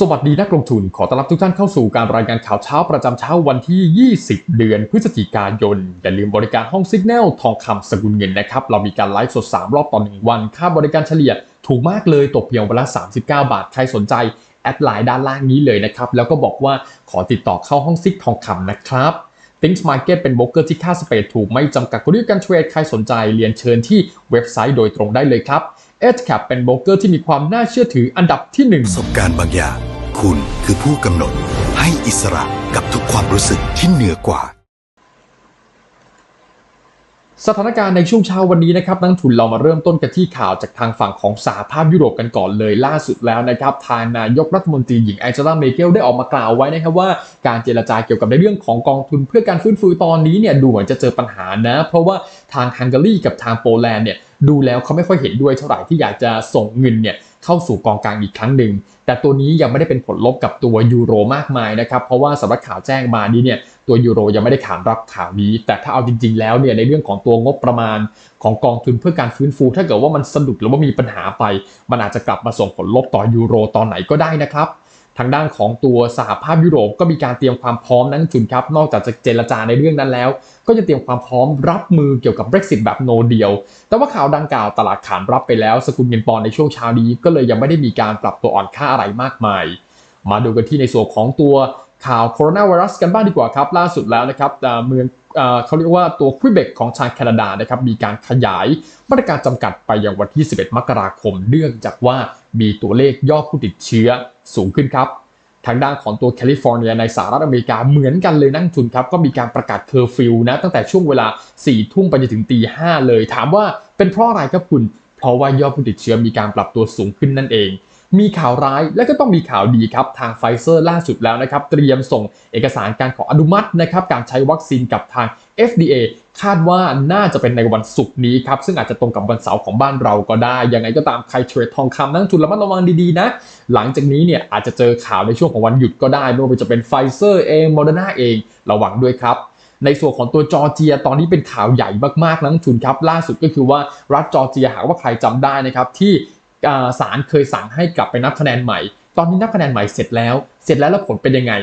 สวัสดีนักลงทุนขอต้อนรับทุกท่านเข้าสู่การรายงานข่าวเช้าประจำเช้าวันที่ 20 เดือนพฤศจิกายน อย่าลืมบริการห้องซิกแนลทองคำสกุลเงินนะครับ เรามีการไลฟ์สด 3 รอบต่อ 1 วัน ค่าบริการเฉลี่ยถูกมากเลยตกเพียงวันละ 39 บาท ใครสนใจ แอดไลน์ด้านล่างนี้เลยนะครับ แล้วก็บอกว่าขอติดต่อเข้าห้องซิกทองคำนะครับ Things Market เป็นโบรกเกอร์ที่ค่าสเปรดถูกไม่จำกัดกลยุทธ์การเทรดใครสนใจเรียนเชิญที่เว็บไซต์โดยตรงได้เลยครับ Edge Cap เป็นโบรกเกอร์ที่มีความน่าเชื่อถืออันดับที่หนึ่งประสบการณ์บางอย่าง คุณคือผู้กำหนด ให้อิสระกับทุกความรู้สึกที่เหนือกว่าสถานการณ์ในช่วงเช้าวันนี้นะครับนักทุนเรามาเริ่มต้นกันที่ข่าวจากทางฝั่งของสหภาพยุโรปกันก่อนเลยล่าสุดแล้วนะครับทางนายกรัฐมนตรีหญิงแองเจล่าเมเกลได้ออกมากล่าวไว้นะครับว่าการเจรจาเกี่ยวกับในเรื่องของกองทุนเพื่อการฟื้นฟูตอนนี้เนี่ยดูเหมือนจะเจอปัญหานะ เพราะว่าทางฮังการีกับทางโปแลนด์เนี่ย ดูแล้วเขาไม่ค่อยเห็นด้วยเท่าไหร่ที่อยากจะส่งเงินเนี่ยเข้าสู่กองกลางอีกครั้งหนึ่ง แต่ตัวนี้ยังไม่ได้เป็นผลลบกับตัวยูโรมากมายนะครับ เพราะว่าสำนักข่าวแจ้งมานี้เนี่ยตัวยูโรยังไม่ได้ขานรับข่าวนี้ แต่ถ้าเอาจริง ๆ แล้วเนี่ยในเรื่องของตัวงบประมาณของกองทุนเพื่อการฟื้นฟู ถ้าเกิดว่ามันสะดุดหรือว่ามีปัญหาไป มันอาจจะกลับมาส่งผลลบต่อยูโรตอนไหนก็ได้นะครับ ทางด้านของตัวสหภาพยุโรปก็มีการเตรียมความพร้อมนักลงทุนครับ นอกจากจะเจรจาในเรื่องนั้นแล้ว ก็จะเตรียมความพร้อมรับมือเกี่ยวกับ Brexit แบบโนเดียว แต่ว่าข่าวดังกล่าวตลาดขานรับไปแล้ว สกุลเงินปอนในช่วงเช้านี้ ก็เลยยังไม่ได้มีการปรับตัวอ่อนค่าอะไรมากมาย มาดูกันที่ในส่วนของตัวข่าวโคโรนาไวรัสกันบ้างดีกว่าครับล่าสุดแล้วนะครับเมืองเขาเรียกว่าตัวควิเบกของทาแคนาดานะครับมีการขยายมาตรการจำกัดไปยังวันที่ 11 มกราคม เนื่องจากว่า มีตัวเลขยอดผู้ติดเชื้อสูงขึ้นครับทางด้านของตัวแคลิฟอร์เนียในสหรัฐอเมริกาเหมือนกันเลยนั่งทุนครับ ก็มีการประกาศเคอร์ฟิวนะตั้งแต่ช่วงเวลา4ี่ทุ่มไปจนถึงตีห้าเลย ถามว่าเป็นเพราะอะไรครับคุณ เพราะว่ายอดผู้ติดเชื้อมีการปรับตัวสูงขึ้นนั่นเอง มีข่าวร้ายและก็ต้องมีข่าวดีครับ ทางไฟเซอร์ล่าสุดแล้วนะครับ เตรียมส่งเอกสารการขออนุมัตินะครับการใช้วัคซีนกับทาง FDA คาดว่าน่าจะเป็นในวันศุกร์นี้ครับ ซึ่งอาจจะตรงกับวันเสาร์ของบ้านเราก็ได้ ยังไงก็ตามใครเทรดทองคำนักลงทุนระมัดระวังดีๆนะ หลังจากนี้เนี่ยอาจจะเจอข่าวในช่วงของวันหยุดก็ได้ไม่ว่าจะเป็นไฟเซอร์เองโมเดอร์นาเองระวังด้วยครับในส่วนของตัวจอร์เจียตอนนี้เป็นข่าวใหญ่มากๆนักลงทุนครับล่าสุดก็คือว่ารัฐจอร์เจียหากว่าใครจำได้นะครับที่ ศาลเคยสั่งให้กลับไปนับคะแนนใหม่ ตอนนี้นับคะแนนใหม่เสร็จแล้ว เสร็จแล้วแล้วผลเป็นยังไง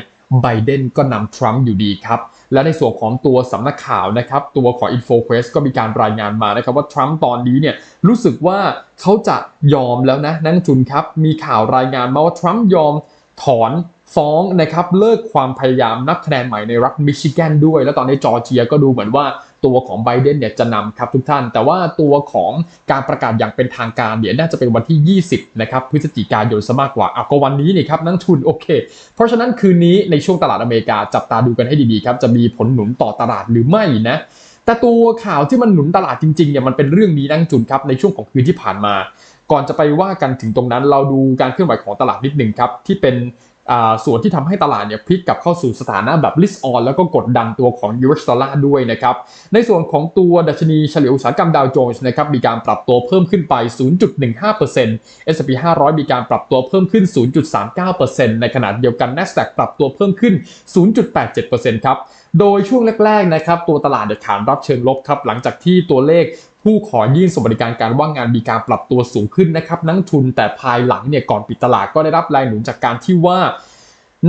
ไบเดนก็นำทรัมป์อยู่ดีครับ และในส่วนของตัวสำนักข่าวนะครับ ตัวของ InfoQuest ก็มีการรายงานมานะครับว่าทรัมป์ตอนนี้เนี่ยรู้สึกว่าเขาจะยอมแล้วนะนักลงทุนครับ มีข่าวรายงานมาว่าทรัมป์ยอมถอนฟ้องนะครับเลิกความพยายามนับคะแนนใหม่ในรัฐมิชิแกนด้วย และตอนนี้จอร์เจียก็ดูเหมือนว่า ตัวของไบเดนเนี่ยจะนำครับทุกท่าน แต่ว่าตัวของการประกาศอย่างเป็นทางการเนี่ยน่าจะเป็นวันที่ 20 นะครับพฤศจิกายนซะมากกว่าเอะก็วันนี้นี่ครับนักทุนโอเค เพราะฉะนั้นคืนนี้ในช่วงตลาดอเมริกาจับตาดูกันให้ดีๆครับจะมีผลหนุนต่อตลาดหรือไม่นะแต่ตัวข่าวที่มันหนุนตลาดจริงๆเนี่ยมันเป็นเรื่องนี้นักทุนครับในช่วงของคืนที่ผ่านมา ก่อนจะไปว่ากันถึงตรงนั้นเราดูการเคลื่อนไหวของตลาดนิดหนึ่งครับที่เป็น ส่วนที่ทำให้ตลาดเนี่ยพลิกกลับเข้าสู่สถานะแบบ list on แล้วก็กดดันตัวของ US ดอลลาร์ด้วยนะครับ ในส่วนของตัวดัชนีเฉลี่ยอุตสาหกรรมดาวโจนส์นะครับมีการปรับตัวเพิ่มขึ้นไป 0.15% S&P 500 มีการปรับตัวเพิ่มขึ้น 0.39%ในขณะเดียวกัน NASDAQ ปรับตัวเพิ่มขึ้น 0.87%ครับ โดยช่วงแรกๆนะครับตัวตลาดเดือดขานรับเชิงลบครับหลังจากที่ตัวเลข ผู้ขอยื่นสวัสดิการการว่างงานมีการปรับตัวสูงขึ้นนะครับนักทุนแต่ภายหลังเนี่ยก่อนปิดตลาดก็ได้รับแรงหนุนจากการที่ว่า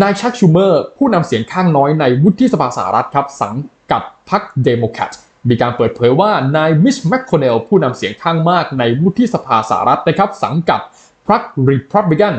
นายชักชูเมอร์ ผู้นำเสียงข้างน้อยในวุฒิสภาสหรัฐครับสังกัดพรรคเดโมแครตมีการเปิดเผยว่านายมิชแมคโคเนลผู้นำเสียงข้างมากในวุฒิสภาสหรัฐนะครับสังกัดพรรครีพับลิกัน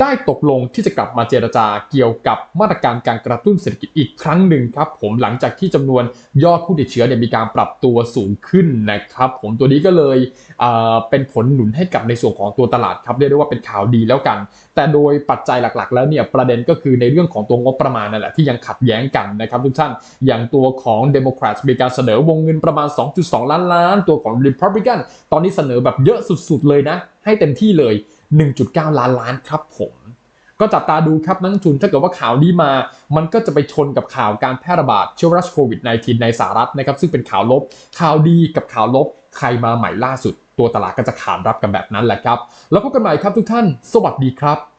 ได้ตกลงที่จะกลับมาเจรจาเกี่ยวกับมาตรการการกระตุ้นเศรษฐกิจอีกครั้งหนึ่งครับผมหลังจากที่จำนวนยอดผู้ติดเชื้อเนี่ยมีการปรับตัวสูงขึ้นนะครับผมตัวนี้ก็เลยอ่าเป็นผลหนุนให้กับในส่วนของตัวตลาดครับเรียกได้ว่าเป็นข่าวดีแล้วกัน แต่โดยปัจจัยหลักๆ แล้วเนี่ยประเด็นก็คือในเรื่องของตัวงบประมาณนั่นแหละที่ยังขัดแย้งกันนะครับทุกท่านอย่างตัวของเดโมแครตมีการเสนอวงเงินประมาณ 2.2 ล้านล้าน ตัวของ Republican ตอนนี้เสนอแบบเยอะสุดๆเลยนะ ให้เต็มที่เลย 1.9 ล้านล้านครับผมก็จับตาดูครับนักทุนถ้าเกิดว่าข่าวนี้มา มันก็จะไปชนกับข่าวการแพร่ระบาดเชื้อไวรัสโควิด -19 ในสหรัฐนะครับซึ่งเป็นข่าวลบ ข่าวดีกับข่าวลบ ใครมาใหม่ล่าสุด ตัวตลาดก็จะขานรับกันแบบนั้นแหละครับ แล้วพบกันใหม่ครับทุกท่าน สวัสดีครับ